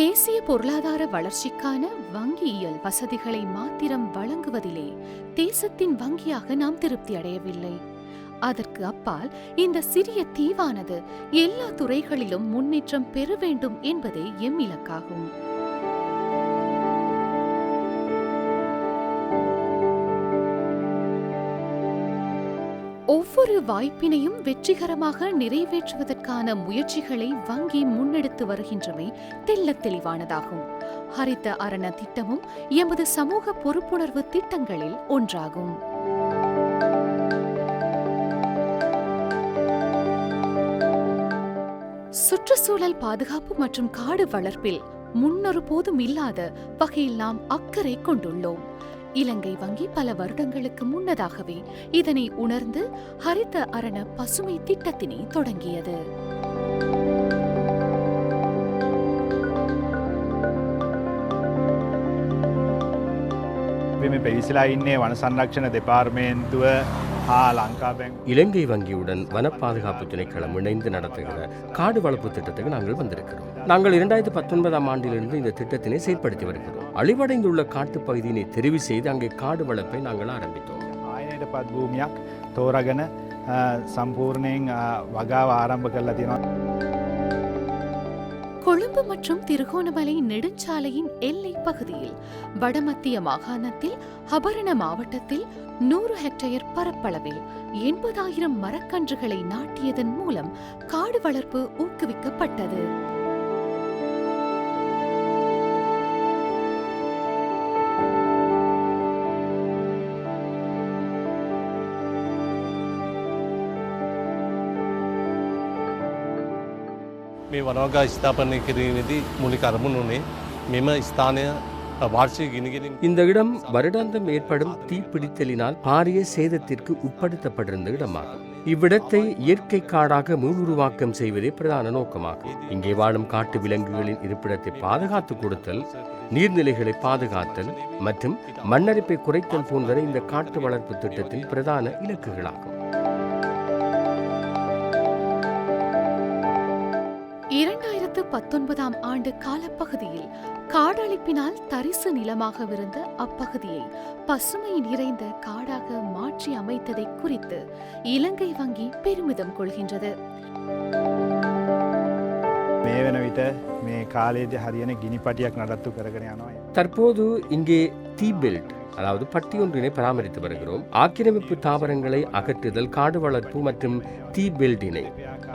தேசிய பொருளாதார வளர்ச்சிக்கான வங்கியியல் வசதிகளை மாத்திரம் வழங்குவதிலே தேசத்தின் வங்கியாக நாம் திருப்தி அடையவில்லை. அதற்கு அப்பால் இந்த சிறிய தீவானது எல்லா துறைகளிலும் முன்னேற்றம் பெற வேண்டும் என்பதே எம் இலக்காகும். ஒவ்வொரு வாய்ப்பினையும் வெற்றிகரமாக நிறைவேற்றுவதற்கான முயற்சிகளை வங்கி முன்னெடுத்து வருகின்றமை தெள்ளத் தெளிவானதாகும். ஹரித அரண திட்டமும் எமது சமூக பொறுப்புணர்வு திட்டங்களில் ஒன்றாகும். சுற்றுச்சூழல் பாதுகாப்பு மற்றும் காடு வளர்ப்பில் முன்னொரு போதும் இல்லாத வகையில் நாம் அக்கறை கொண்டுள்ளோம். இலங்கை வங்கி பல வருடங்களுக்கு முன்னதாகவே இதனை உணர்ந்து ஹரித அரண பசுமை திட்டத்தினை தொடங்கியது අපි මේ පිරිසිලා ඉන්නේ වන සංරක්ෂණ දෙපාර්මේන්තුව හා ලංකා බැං இலங்கை வங்கியுடன் வன பாதுகாப்பு திணைக்களம் இணைந்து நடத்துகிற காடு வளர்ப்பு திட்டத்துக்கு நாங்கள் வந்திருக்கிறோம். நாங்கள் இரண்டாயிரத்தி பத்தொன்பதாம் ஆண்டிலிருந்து இந்த திட்டத்தினை செயற்படுத்தி வருகிறோம். அழிவடைந்துள்ள காட்டு பகுதியினை தெரிவு செய்து அங்கே காடு வளர்ப்பை நாங்கள் ஆரம்பித்தோம். பூமியாக தோரகன சம்பூர்ணேங் வகாவ ஆரம்ப தினம். கொழும்பு மற்றும் திருகோணமலை நெடுஞ்சாலையின் எல்லை பகுதியில் வடமத்திய மாகாணத்தில் ஹபரண மாவட்டத்தில் நூறு ஹெக்டேயர் பரப்பளவில் எண்பதாயிரம் மரக்கன்றுகளை நாட்டியதன் மூலம் காடு வளர்ப்பு ஊக்குவிக்கப்பட்டது. මේ වනවගා ස්ථාපනය කිරීමේදී මුලික අරමුණ වනේ මෙම ස්ථානය වාර්ෂය ගිනිගෙනින් இந்த இடம் வருடாந்தம் ஏற்படும் தீப்பிடித்தலினால் பாரிய சேதத்திற்கு உட்படுத்தப்பட்டிருந்த இடமாகும் இவ்விடத்தை இயற்கை காடாக மீளுருவாக்கம் செய்வதே பிரதான நோக்கமாகும் இங்கே வாழும் காட்டு விலங்குகளின் இருப்பிடத்தை பாதுகாத்துக் கொடுத்தல் நீர்நிலைகளை பாதுகாத்தல் மற்றும் மண்ணரிப்பை குறைத்தல் போன்றவை இந்த காட்டு வளர்ப்பு திட்டத்தின் பிரதான இலக்குகளாகும் பத்தொன்பதாம் ஆண்டு காலப்பகுதியில் காடழிப்பினால் தரிசு நிலமாகவிருந்த அப்பகுதியை பசுமை நிறைந்த காடாக மாற்றி அமைத்ததை குறித்து இலங்கை வங்கி பெருமிதம் கொள்கின்றது. தற்போது இங்கே தீபெல்ட் அதாவது பட்டியொன்றினை பராமரித்து வருகிறோம். ஆக்கிரமிப்பு தாவரங்களை அகற்றுதல் காடு வளர்ப்பு மற்றும் தீ பெல்டினை.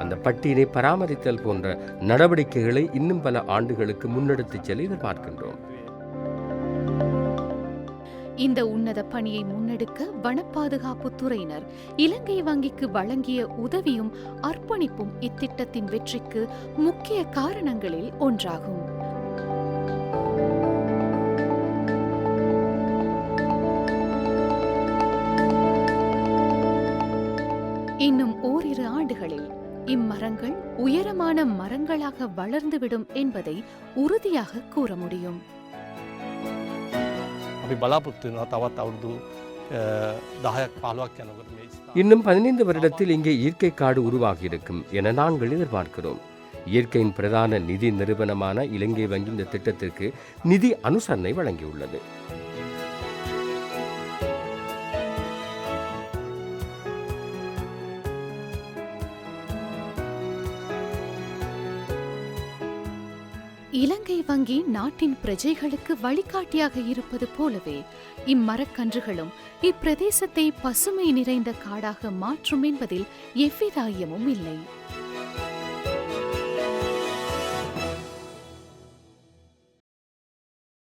அந்த பட்டியினை பராமரித்தல் போன்ற நடவடிக்கைகளை இன்னும் பல ஆண்டுகளுக்கு முன்னெடுத்துச் செல்ல எதிர்பார்க்கின்றோம் இந்த உன்னத பணியை முன்னெடுக்க வனப்பாதுகாப்பு துறையினர் இலங்கை வங்கிக்கு வழங்கிய உதவியும் அர்ப்பணிப்பும் இத்திட்டத்தின் வெற்றிக்கு முக்கிய காரணங்களில் ஒன்றாகும். இம்மரங்கள் உயரமான மரங்களாக வளர்ந்துவிடும் என்பதை உறுதியாக கூற முடியும். இன்னும் பதினைந்து வருடத்தில் இங்கே இயற்கை காடு உருவாகியிருக்கும் என நாங்கள் எதிர்பார்க்கிறோம். இயற்கையின் பிரதான நிதி நிறுவனமான இலங்கை வங்கி இந்த திட்டத்திற்கு நிதி அனுசரணை வழங்கியுள்ளது. இலங்கை வங்கி நாட்டின் பிரஜைகளுக்கு வழிகாட்டியாக இருப்பது போலவே இம்மரக்கன்றுகளும் இப்பிரதேசத்தை பசுமை நிறைந்த காடாக மாற்றும் என்பதில் எவ்வித ஐயமும் இல்லை.